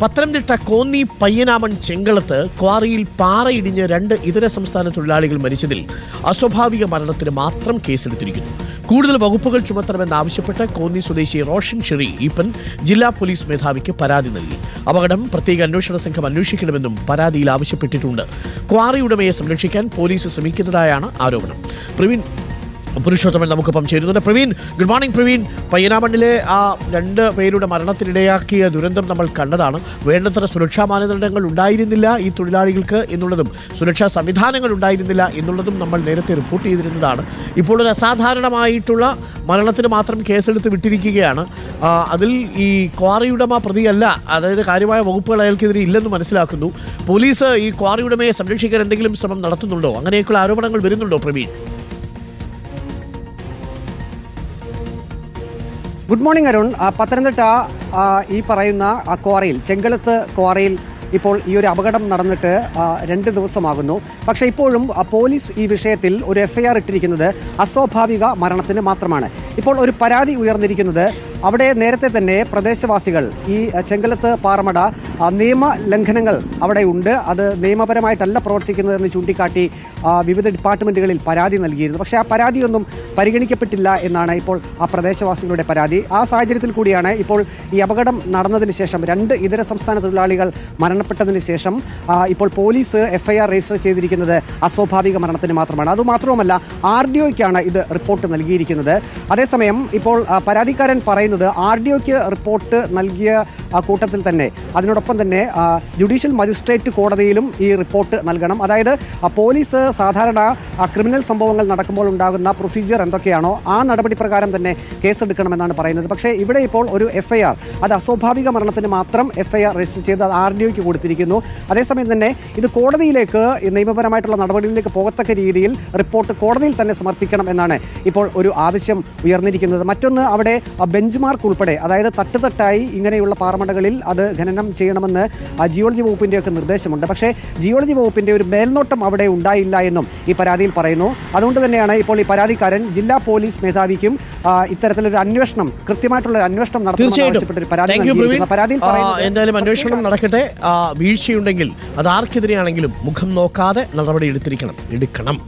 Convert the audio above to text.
പത്തനംതിട്ട കോന്നി പയ്യനാമൺ ചെങ്കളത്ത് ക്വാറിയിൽ പാറയിടിഞ്ഞ് രണ്ട് ഇതര സംസ്ഥാന തൊഴിലാളികൾ മരിച്ചതിൽ അസ്വാഭാവിക മരണത്തിന് മാത്രം കേസെടുത്തിരിക്കുന്നു. കൂടുതൽ വകുപ്പുകൾ ചുമത്തണമെന്നാവശ്യപ്പെട്ട് കോന്നി സ്വദേശി റോഷൻ ഷെറി ഈപ്പൻ ജില്ലാ പോലീസ് മേധാവിക്ക് പരാതി നൽകി. അപകടം പ്രത്യേക അന്വേഷണ സംഘം അന്വേഷിക്കണമെന്നും പരാതിയിൽ ആവശ്യപ്പെട്ടിട്ടുണ്ട്. ക്വാറി ഉടമയെ സംരക്ഷിക്കാൻ പോലീസ് ശ്രമിക്കുന്നതായാണ് ആരോപണം. പ്രവീൺ പുരുഷോത്തമൻ നമുക്കൊപ്പം ചേരുന്നുണ്ട്. Praveen good morning Praveen. പയ്യനാമണ്ണിലെ ആ രണ്ട് പേരുടെ മരണത്തിനിടയാക്കിയ ദുരന്തം നമ്മൾ കണ്ടതാണ്. വേണ്ടത്ര സുരക്ഷാ മാനദണ്ഡങ്ങൾ ഉണ്ടായിരുന്നില്ല ഈ തൊഴിലാളികൾക്ക് എന്നുള്ളതും സുരക്ഷാ സംവിധാനങ്ങൾ ഉണ്ടായിരുന്നില്ല എന്നുള്ളതും നമ്മൾ നേരത്തെ റിപ്പോർട്ട് ചെയ്തിരുന്നതാണ്. ഇപ്പോൾ ഒരു അസാധാരണമായിട്ടുള്ള മരണത്തിന് മാത്രം കേസെടുത്ത് വിട്ടിരിക്കുകയാണ്. അതിൽ ഈ ക്വാറിയുടമ പ്രതിയല്ല അതായത് കാര്യമായ വകുപ്പുകൾ അയാൾക്കെതിരെ ഇല്ലെന്ന് മനസ്സിലാക്കുന്നു. പോലീസ് ഈ ക്വാറിയുടമയെ സംരക്ഷിക്കാൻ എന്തെങ്കിലും ശ്രമം നടത്തുന്നുണ്ടോ? അങ്ങനെയൊക്കെയുള്ള ആരോപണങ്ങൾ വരുന്നുണ്ടോ Praveen? Good morning Arun. Pathanamthitta ഈ പറയുന്ന ക്വാറയിൽ ചെങ്കളത്ത് ക്വാറിയിൽ ഇപ്പോൾ ഈ ഒരു അപകടം നടന്നിട്ട് രണ്ട് ദിവസമാകുന്നു. പക്ഷേ ഇപ്പോഴും പോലീസ് ഈ വിഷയത്തിൽ ഒരു എഫ്ഐആർ ഇട്ടിരിക്കുന്നത് അസ്വാഭാവിക മരണത്തിന് മാത്രമാണ്. ഇപ്പോൾ ഒരു പരാതി ഉയർന്നിരിക്കുന്നത് അവിടെ നേരത്തെ തന്നെ പ്രദേശവാസികൾ ഈ ചെങ്കലത്ത് പാറമട നിയമ ലംഘനങ്ങൾ അവിടെ ഉണ്ട്. അത് നിയമപരമായിട്ടല്ല പ്രവർത്തിക്കുന്നതെന്ന് ചൂണ്ടിക്കാട്ടി വിവിധ ഡിപ്പാർട്ട്മെന്റുകളിൽ പരാതി നൽകിയിരുന്നു. പക്ഷേ ആ പരാതിയൊന്നും പരിഗണിക്കപ്പെട്ടില്ല എന്നാണ് ഇപ്പോൾ ആ പ്രദേശവാസികളുടെ പരാതി. ആ സാഹചര്യത്തിൽ കൂടിയാണ് ഇപ്പോൾ ഈ അപകടം നടന്നതിന് ശേഷം രണ്ട് ഇതര സംസ്ഥാന തൊഴിലാളികൾ മരണപ്പെട്ടതിന് ശേഷം ഇപ്പോൾ പോലീസ് എഫ്ഐആർ രജിസ്റ്റർ ചെയ്തിരിക്കുന്നത് അസ്വാഭാവിക മരണത്തിന് മാത്രമാണ്. അതുമാത്രവുമല്ല ആർ ഡി ഒയ്ക്കാണ് ഇത് റിപ്പോർട്ട് നൽകിയിരിക്കുന്നത്. അതേസമയം ഇപ്പോൾ പരാതിക്കാരൻ പറയുന്നത് ആർ ഡി ഒക്ക് റിപ്പോർട്ട് നൽകിയ കൂട്ടത്തിൽ തന്നെ. അതിനോടൊപ്പം തന്നെ ജുഡീഷ്യൽ മജിസ്ട്രേറ്റ് കോടതിയിലും ഈ റിപ്പോർട്ട് നൽകണം. അതായത് പോലീസ് സാധാരണ ക്രിമിനൽ സംഭവങ്ങൾ നടക്കുമ്പോൾ ഉണ്ടാകുന്ന പ്രൊസീജിയർ എന്തൊക്കെയാണോ ആ നടപടി പ്രകാരം തന്നെ കേസെടുക്കണമെന്നാണ് പറയുന്നത്. പക്ഷേ ഇവിടെ ഇപ്പോൾ ഒരു എഫ്ഐആർ അത് അസ്വാഭാവിക മരണത്തിന് മാത്രം എഫ്ഐആർ രജിസ്റ്റർ ചെയ്ത് ആർ ഡി ഒക്ക് കൊടുത്തിരിക്കുന്നു. അതേസമയം തന്നെ ഇത് കോടതിയിലേക്ക് നിയമപരമായിട്ടുള്ള നടപടിയിലേക്ക് പോകത്തക്ക രീതിയിൽ റിപ്പോർട്ട് കോടതിയിൽ തന്നെ സമർപ്പിക്കണം എന്നാണ് ഇപ്പോൾ ഒരു ആവശ്യം ഉയർന്നിരിക്കുന്നത്. മറ്റൊന്ന് അവിടെ ബെഞ്ച് മാർക്ക് ഉൾപ്പെടെ അതായത് തട്ടുതട്ടായി ഇങ്ങനെയുള്ള പാറമടകളിൽ അത് ഖനനം ചെയ്യണമെന്ന് ജിയോളജി വകുപ്പിന്റെയൊക്കെ നിർദ്ദേശമുണ്ട്. പക്ഷേ ജിയോളജി വകുപ്പിന്റെ ഒരു മേൽനോട്ടം അവിടെ ഉണ്ടായില്ല എന്നും ഈ പരാതിയിൽ പറയുന്നു. അതുകൊണ്ട് തന്നെയാണ് ഇപ്പോൾ ഈ പരാതിക്കാരൻ ജില്ലാ പോലീസ് മേധാവിക്കും ഇത്തരത്തിലൊരു അന്വേഷണം കൃത്യമായിട്ടുള്ള അന്വേഷണം എന്തായാലും അന്വേഷണം നടക്കട്ടെ. വീഴ്ചയുണ്ടെങ്കിൽ അത് ആർക്കെതിരെയാണെങ്കിലും മുഖം നോക്കാതെ നടപടി എടുത്തിരിക്കണം. എടുക്കണം.